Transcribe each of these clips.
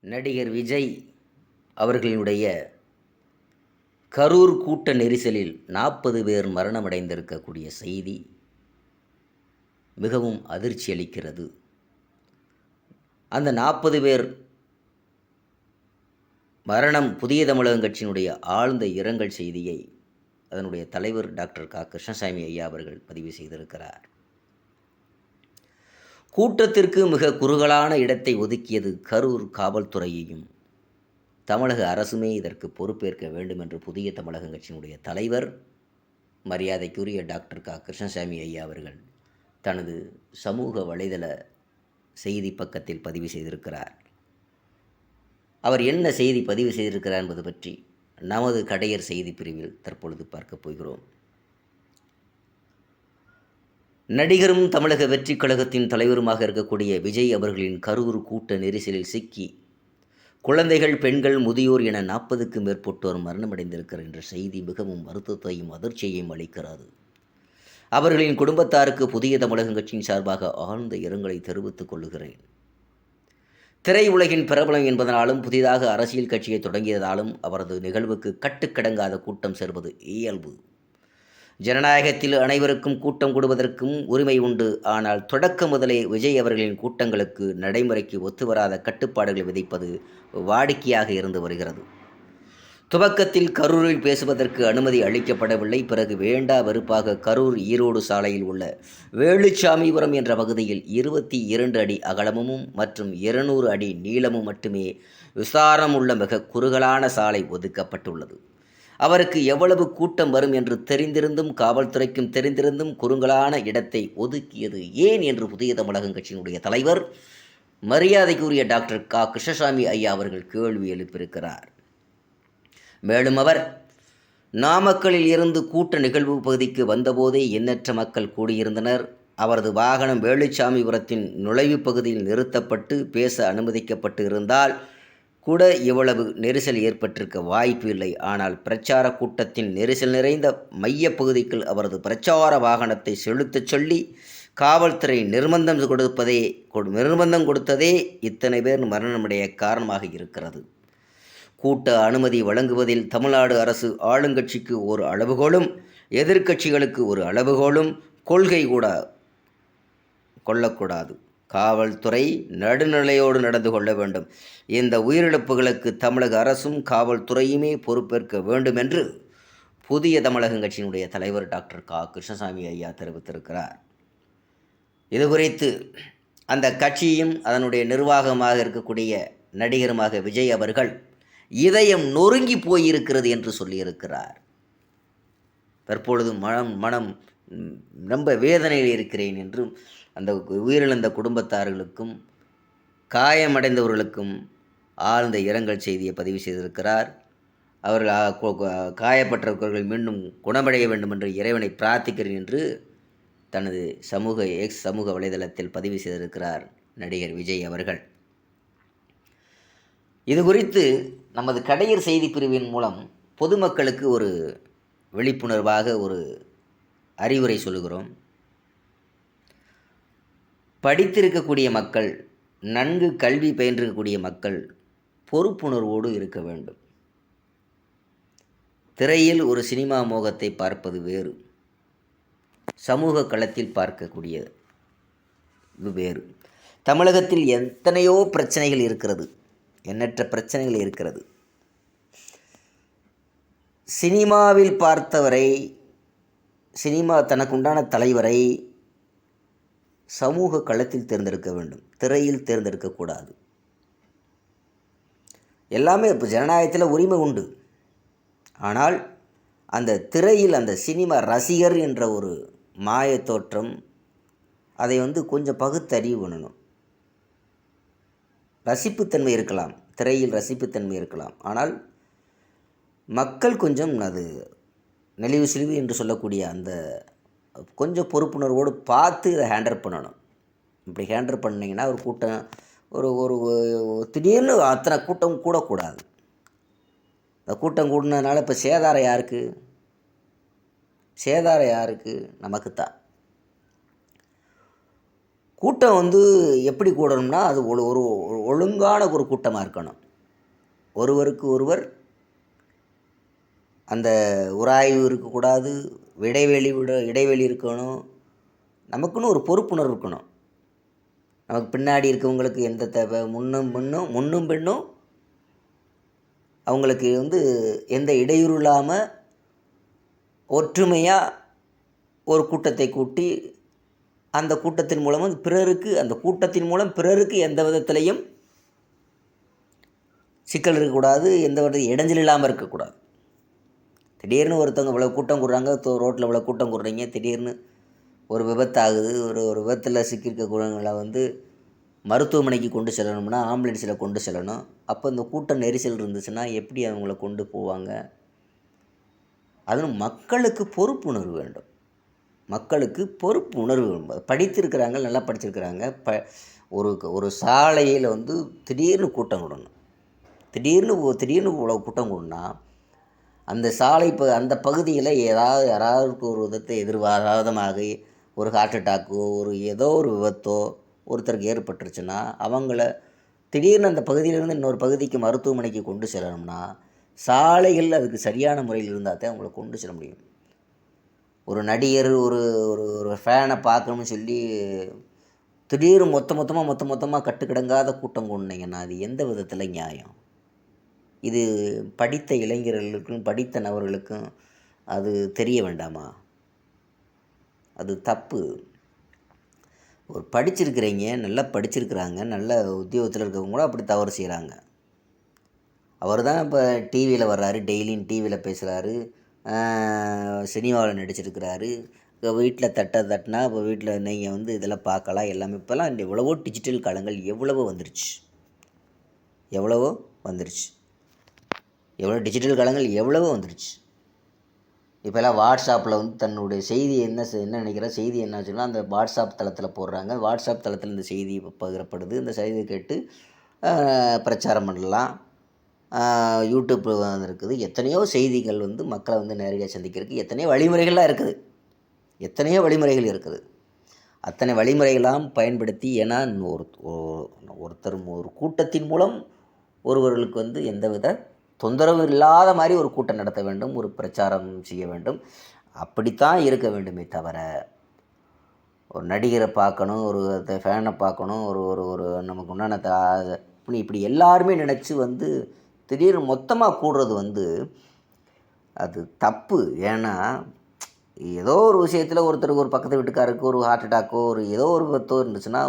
நடிகர் விஜய் அவர்களினுடைய கரூர் கூட்ட நெரிசலில் நாற்பது பேர் மரணமடைந்திருக்கக்கூடிய செய்தி மிகவும் அதிர்ச்சி அளிக்கிறது. அந்த நாற்பது பேர் மரணம் புதிய தமிழகம் கட்சியினுடைய ஆழ்ந்த இரங்கல் செய்தியை அதனுடைய தலைவர் டாக்டர் கா. கிருஷ்ணசாமி ஐயா அவர்கள் பதிவு செய்திருக்கிறார். கூட்டத்திற்கு மிக குறுகலான இடத்தை ஒதுக்கியது கரூர் காவல்துறையையும். தமிழக அரசுமே இதற்கு பொறுப்பேற்க வேண்டும் என்று புதிய தமிழக கட்சியினுடைய தலைவர் மரியாதைக்குரிய டாக்டர் கா. கிருஷ்ணசாமி ஐயா அவர்கள் தனது சமூக வலைதள செய்தி பக்கத்தில் பதிவு செய்திருக்கிறார். அவர் என்ன செய்தி பதிவு செய்திருக்கிறார் என்பது பற்றி நமது கடையர் செய்தி பிரிவில் தற்பொழுது பார்க்கப் போகிறோம். நடிகரும் தமிழக வெற்றிக் கழகத்தின் தலைவருமாக இருக்கக்கூடிய விஜய் அவர்களின் கரூர் கூட்ட நெரிசலில் சிக்கி. குழந்தைகள் பெண்கள் முதியோர் என நாற்பதுக்கும் மேற்பட்டோர் மரணமடைந்திருக்கிறார் என்ற செய்தி மிகவும் வருத்தத்தையும் அதிர்ச்சியையும் அளிக்கிறது. அவர்களின் குடும்பத்தாருக்கு புதிய தமிழகம் கட்சியின் சார்பாக ஆழ்ந்த இரங்கலை தெரிவித்துக் கொள்கிறேன். திரையுலகின் பிரபலம் என்பதனாலும் புதிதாக அரசியல் கட்சியை தொடங்கியதாலும் அவரது நிகழ்வுக்கு கட்டுக்கடங்காத கூட்டம் சேர்வது இயல்பு. ஜனநாயகத்தில் அனைவருக்கும் கூட்டம் கூடுவதற்கும் உரிமை உண்டு. ஆனால் தொடக்க முதலே விஜய் அவர்களின் கூட்டங்களுக்கு நடைமுறைக்கு ஒத்துவராத கட்டுப்பாடுகளை விதிப்பது வாடிக்கையாக இருந்து வருகிறது. துவக்கத்தில் கரூரில் பேசுவதற்கு அனுமதி அளிக்கப்படவில்லை. பிறகு வேண்டா வெறுப்பாக கரூர் ஈரோடு சாலையில் உள்ள வேலுச்சாமிபுரம் என்ற பகுதியில் இருபத்தி இரண்டு அடி அகலமும் மற்றும் இருநூறு அடி நீளமும் மட்டுமே விசாரம் உள்ள மிக குறுகலான சாலை ஒதுக்கப்பட்டுள்ளது. அவருக்கு எவ்வளவு கூட்டம் வரும் என்று தெரிந்திருந்தும் காவல்துறைக்கும் தெரிந்திருந்தும் குறுங்கலான இடத்தை ஒதுக்கியது ஏன் என்று புதிய தமிழகம் கட்சியினுடைய தலைவர் மரியாதைக்குரிய டாக்டர் கா. கிருஷ்ணசாமி ஐயா அவர்கள் கேள்வி எழுப்பியிருக்கிறார். மேலும் அவர் நாமக்கலில் இருந்து கூட்ட நிகழ்வு பகுதிக்கு வந்தபோதே எண்ணற்ற மக்கள் கூடியிருந்தனர். அவரது வாகனம் வேலுச்சாமிபுரத்தின் நுழைவு பகுதியில் நிறுத்தப்பட்டு பேச அனுமதிக்கப்பட்டு இருந்தால் கூட இவ்வளவு நெரிசல் ஏற்பட்டிருக்க வாய்ப்பு இல்லை. ஆனால் பிரச்சார கூட்டத்தின் நெரிசல் நிறைந்த மையப்பகுதிக்குள் அவரது பிரச்சார வாகனத்தை செலுத்தச் சொல்லி காவல்துறை நிர்பந்தம் கொடுப்பதே நிர்பந்தம் கொடுத்ததே இத்தனை பேர் மரணமடைய காரணமாக இருக்கிறது. கூட்ட அனுமதி வழங்குவதில் தமிழ்நாடு அரசு ஆளுங்கட்சிக்கு ஒரு அளவுகோலும் எதிர்க்கட்சிகளுக்கு ஒரு அளவுகோலும் கொள்கை கூட கொள்ளக்கூடாது. காவல்துறை நடுநிலையோடு நடந்து கொள்ள வேண்டும். இந்த உயிரிழப்புகளுக்கு தமிழக அரசும் காவல்துறையுமே பொறுப்பேற்க வேண்டும் என்று புதிய தமிழகம் கட்சியினுடைய தலைவர் டாக்டர் கா. கிருஷ்ணசாமி ஐயா தெரிவித்திருக்கிறார். இது குறித்து அந்த கட்சியும் அதனுடைய நிர்வாகமாக இருக்கக்கூடிய நடிகருமாக விஜய் அவர்கள் இதயம் நொறுங்கி போயிருக்கிறது என்று சொல்லியிருக்கிறார். தற்பொழுது மனம் மனம் ரொம்ப வேதனையில் இருக்கிறேன் என்றும் அந்த உயிரிழந்த குடும்பத்தார்களுக்கும் காயமடைந்தவர்களுக்கும் ஆழ்ந்த இரங்கல் செய்தியை பதிவு செய்திருக்கிறார். அவர்கள் காயப்பட்டவர்கள் மீண்டும் குணமடைய வேண்டும் என்று இறைவனை பிரார்த்திக்கிறேன் என்று தனது சமூக எக்ஸ் சமூக வலைதளத்தில் பதிவு செய்திருக்கிறார் நடிகர் விஜய் அவர்கள். இது குறித்து நமது கடையர் செய்தி பிரிவின் மூலம் பொதுமக்களுக்கு ஒரு விழிப்புணர்வாக ஒரு அறிவுரை சொல்லுகிறோம். படித்திருக்கக்கூடிய மக்கள் நன்கு கல்வி பயின்றிருக்கக்கூடிய மக்கள் பொறுப்புணர்வோடு இருக்க வேண்டும். திரையில் ஒரு சினிமா மோகத்தை பார்ப்பது வேறு. சமூக களத்தில் பார்க்கக்கூடியது இது வேறு. தமிழகத்தில் எத்தனையோ பிரச்சனைகள் இருக்கிறது. எண்ணற்ற பிரச்சனைகள் இருக்கிறது. சினிமாவில் பார்த்தவரை சினிமா தனக்குண்டான தலைவரை சமூக களத்தில் தேர்ந்தெடுக்க வேண்டும். திரையில் தேர்ந்தெடுக்கக்கூடாது எல்லாமே இப்போ ஜனநாயகத்தில் உரிமை உண்டு. ஆனால் அந்த திரையில் அந்த சினிமா ரசிகர் என்ற ஒரு மாய தோற்றம் அதை வந்து கொஞ்சம் பகுத்தறிவு பண்ணணும். ரசிப்புத்தன்மை இருக்கலாம். திரையில் ரசிப்புத்தன்மை இருக்கலாம். ஆனால் மக்கள் கொஞ்சம் அது நெளிவு சிலிவு என்று சொல்லக்கூடிய அந்த கொஞ்சம் பொறுப்புணர்வோடு பார்த்து இதை ஹேண்டில் பண்ணணும். இப்படி ஹேண்டில் பண்ணிங்கன்னா ஒரு கூட்டம் ஒரு ஒரு திடீர்னு அத்தனை கூட்டம் கூடக்கூடாது. இந்த கூட்டம் கூடினதுனால இப்போ சேதாரம் யாருக்கு? சேதாரம் யாருக்கு? நமக்கு தான் கூட்டம் வந்து எப்படி கூடணும்னா அது ஒரு ஒரு ஒழுங்கான ஒரு கூட்டமாக இருக்கணும். ஒருவருக்கு ஒருவர் அந்த உராய்வு இருக்கக்கூடாது இடைவெளி விட இடைவெளி இருக்கணும். நமக்குன்னு ஒரு பொறுப்புணர்வு இருக்கணும். நமக்கு பின்னாடி இருக்கவங்களுக்கு எந்த தேவை? முன்னும் பின்னும் முன்னும் பின்னும் அவங்களுக்கு வந்து எந்த இடையூறு இல்லாமல் ஒற்றுமையாக ஒரு கூட்டத்தை கூட்டி அந்த கூட்டத்தின் மூலமும் பிறருக்கு அந்த கூட்டத்தின் மூலம் பிறருக்கு எந்த விதத்திலையும் சிக்கல் இருக்கக்கூடாது எந்த வித இடைஞ்சல் இல்லாமல் இருக்கக்கூடாது. திடீர்னு ஒருத்தவங்க இவ்வளோ கூட்டம் கூடுறாங்க ரோட்டில் இவ்வளோ கூட்டம் கூடுறீங்க திடீர்னு ஒரு விபத்தாகுது ஒரு ஒரு விபத்தில் சிக்கியிருக்க குழந்தைங்களை வந்து மருத்துவமனைக்கு கொண்டு செல்லணும்னா ஆம்புலன்ஸில் கொண்டு செல்லணும். அப்போ இந்த கூட்டம் நெரிசல் இருந்துச்சுன்னா எப்படி அவங்கள கொண்டு போவாங்க? அதுவும் மக்களுக்கு பொறுப்புணர்வு வேண்டும். மக்களுக்கு பொறுப்பு உணர்வு வேண்டும் படித்திருக்கிறாங்க நல்லா படிச்சிருக்கிறாங்க ப ஒரு ஒரு சாலையில் வந்து திடீர்னு கூட்டம் கூடணும். திடீர்னு திடீர்னு இவ்வளோ கூட்டம் கூடனா அந்த சாலை ப அந்த பகுதியில் ஏதாவது யாராவது ஒரு விதத்தை எதிர்பாராதமாக ஒரு ஹார்ட் அட்டாக்கோ ஒரு ஏதோ ஒரு விபத்தோ ஒருத்தருக்கு ஏற்பட்டுருச்சுன்னா அவங்கள திடீர்னு அந்த பகுதியிலேருந்து இன்னொரு பகுதிக்கு மருத்துவமனைக்கு கொண்டு செல்லணும்னா சாலைகள் அதுக்கு சரியான முறையில் இருந்தால் தான் அவங்கள கொண்டு செல்ல முடியும். ஒரு நடிகர் ஒரு ஒரு ஒரு ஃபேனை பார்க்கணும்னு சொல்லி திடீர்னு மொத்த மொத்தமாக மொத்த மொத்தமாக கட்டுக்கிடங்காத கூட்டம் கொண்டீங்கன்னா அது எந்த விதத்தில் நியாயம்? இது படித்த இளைஞர்களுக்கும் படித்த நபர்களுக்கும் அது தெரிய வேண்டாமா? அது தப்பு. ஒரு படிச்சிருக்கிறீங்க நல்லா படிச்சிருக்கிறாங்க நல்ல உத்தியோகத்தில் இருக்கவங்க கூட அப்படி தவறு செய்கிறாங்க அவர் தான் இப்போ டிவியில் வர்றாரு டெய்லியும் டிவியில் பேசுகிறாரு சினிமாவில் நடிச்சிருக்கிறாரு. இப்போ வீட்டில் தட்ட தட்டினா இப்போ வீட்டில் நீங்கள் வந்து இதெல்லாம் பார்க்கலாம் எல்லாமே. இப்போல்லாம் எவ்வளவோ டிஜிட்டல் காலங்கள் எவ்வளவோ வந்துருச்சு. எவ்வளவோ வந்துருச்சு. எவ்வளோ டிஜிட்டல் காலங்கள் எவ்வளவோ வந்துடுச்சு இப்போல்லாம் வாட்ஸ்அப்பில் வந்து தன்னுடைய செய்தி என்ன என்ன நினைக்கிற செய்தி என்ன சொன்னால் அந்த வாட்ஸ்அப் தளத்தில் போடுறாங்க. வாட்ஸ்அப் தளத்தில் இந்த செய்தி பகிரப்படுது. இந்த செய்தியை கேட்டு பிரச்சாரம் பண்ணலாம். யூடியூப் இருக்குது. எத்தனையோ செய்திகள் வந்து மக்களை வந்து நேரடியாக சந்திக்கிறதுக்கு எத்தனையோ வழிமுறைகள்லாம் இருக்குது. எத்தனையோ வழிமுறைகள் இருக்குது. அத்தனை வழிமுறைகளாம் பயன்படுத்தி ஏன்னா ஒரு ஒரு- ஒருத்தர் ஒரு கூட்டத்தின் மூலம் ஒருவர்களுக்கு வந்து எந்தவித தொந்தரவு இல்லாத மாதிரி ஒரு கூட்டம் நடத்த வேண்டும் ஒரு பிரச்சாரம் செய்ய வேண்டும். அப்படித்தான் இருக்க வேண்டுமே தவிர ஒரு நடிகரை பார்க்கணும் ஒரு ஃபேனை பார்க்கணும் ஒரு ஒரு ஒரு நமக்கு உண்டான இப்படி இப்படி எல்லாருமே நினச்சி வந்து திடீர்னு மொத்தமாக கூடுறது வந்து அது தப்பு. ஏன்னா ஏதோ ஒரு விஷயத்தில் ஒருத்தருக்கு ஒரு பக்கத்து வீட்டுக்காருக்கு ஒரு ஹார்ட் அட்டாக்கோ ஒரு ஏதோ ஒரு விபத்தோ இருந்துச்சுன்னா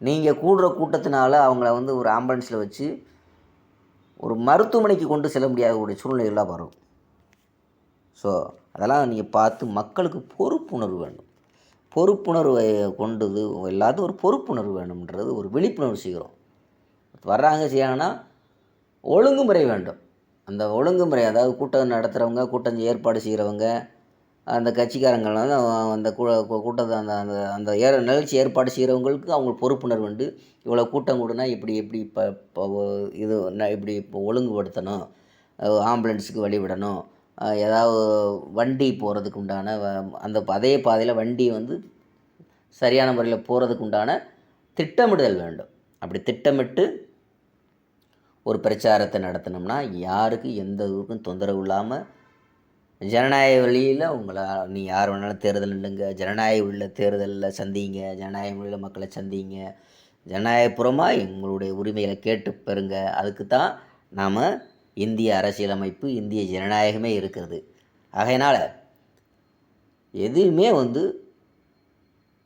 நீங்கள் கூடுற கூட்டத்தினால அவங்கள வந்து ஒரு ஆம்புலன்ஸில் வச்சு ஒரு மருத்துவமனைக்கு கொண்டு செல்ல முடியாதக்கூடிய ஒரு சூழ்நிலைகள்லாம் வரும். ஸோ அதெல்லாம் நீங்கள் பார்த்து மக்களுக்கு பொறுப்புணர்வு வேண்டும். பொறுப்புணர்வை கொண்டது இல்லாத ஒரு பொறுப்புணர்வு வேணும்ன்றது ஒரு விழிப்புணர்வு செய்கிறோம் வர்றாங்க செய்யாங்கன்னா ஒழுங்குமுறை வேண்டும். அந்த ஒழுங்குமுறை அதாவது கூட்டம் நடத்துகிறவங்க கூட்டம் ஏற்பாடு செய்கிறவங்க அந்த கட்சிக்காரங்கள் வந்து அந்த கூ கூட்டத்தை அந்த அந்த அந்த ஏற நிகழ்ச்சி ஏற்பாடு செய்கிறவங்களுக்கு அவங்க பொறுப்புணர்வு உண்டு. இவ்வளோ கூட்டம் கூடனா இப்படி எப்படி இப்போ இது ந- இப்படி இப்போ ஒழுங்குபடுத்தணும். ஆம்புலன்ஸுக்கு வழி விடணும் ஏதாவது வண்டி போகிறதுக்கு உண்டான அந்த அதே பாதையில் வண்டி வந்து சரியான முறையில் போகிறதுக்கு உண்டான திட்டமிடுதல் வேண்டும். அப்படி திட்டமிட்டு ஒரு பிரச்சாரத்தை நடத்தினோம்னா யாருக்கு எந்த ஊருக்கும் தொந்தரவு இல்லாமல் ஜனநாயக வழியில் உங்களை நீ யார் வேணாலும் தேர்தல் நில்லுங்க. ஜனநாயக உள்ள தேர்தலில் சந்திங்க. ஜனநாயக வழியில் மக்களை சந்திங்க. ஜனநாயகபுரமாக எங்களுடைய உரிமைகளை கேட்டு பெறுங்க. அதுக்கு தான் நாம் இந்திய அரசியலமைப்பு இந்திய ஜனநாயகமே இருக்கிறது. ஆகையினால் எதுவுமே வந்து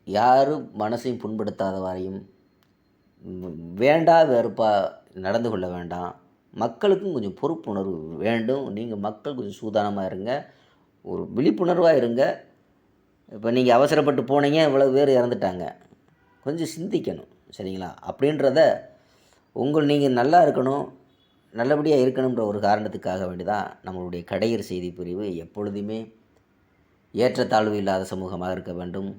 யாரும் மனசையும் புண்படுத்தாத வரையும் வேண்டா வெறுப்பாக நடந்து கொள்ள வேண்டாம். மக்களுக்கும் கொஞ்சம் பொறுப்புணர்வு வேண்டும். நீங்கள் மக்கள் கொஞ்சம் சூதானமாக இருங்க. ஒரு விழிப்புணர்வாக இருங்க. இப்போ நீங்கள் அவசரப்பட்டு போனீங்க இவ்வளோ பேர் இறந்துட்டாங்க. கொஞ்சம் சிந்திக்கணும் சரிங்களா? அப்படின்றத உங்கள் நீங்கள் நல்லா இருக்கணும் நல்லபடியாக இருக்கணுன்ற ஒரு காரணத்துக்காக வேண்டி தான் நம்மளுடைய கடையர் செய்தி பிரிவு எப்பொழுதுமே ஏற்றத்தாழ்வு இல்லாத சமூகமாக இருக்க வேண்டும்.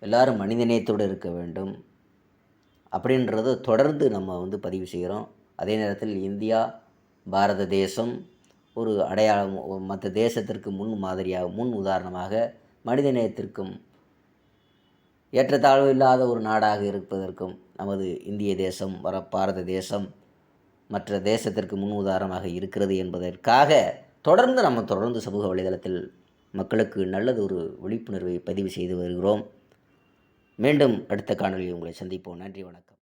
எல்லாரும் மனிதநேயத்தோடு இருக்க வேண்டும். அப்படின்றத தொடர்ந்து நம்ம வந்து பதிவு செய்கிறோம். அதே நேரத்தில் இந்தியா பாரத தேசம் ஒரு அடையாளம் மற்ற தேசத்திற்கு முன் மாதிரியாக முன் உதாரணமாக மனிதநேயத்திற்கும் ஏற்றத்தாழ்வு இல்லாத ஒரு நாடாக இருப்பதற்கும் நமது இந்திய தேசம் வர பாரத தேசம் மற்ற தேசத்திற்கு முன் உதாரணமாக இருக்கிறது என்பதற்காக தொடர்ந்து நம்ம தொடர்ந்து சமூக வலைதளத்தில் மக்களுக்கு நல்லது ஒரு விழிப்புணர்வை பதிவு செய்து வருகிறோம். மீண்டும் அடுத்த காணொலியில் உங்களை சந்திப்போம். நன்றி வணக்கம்.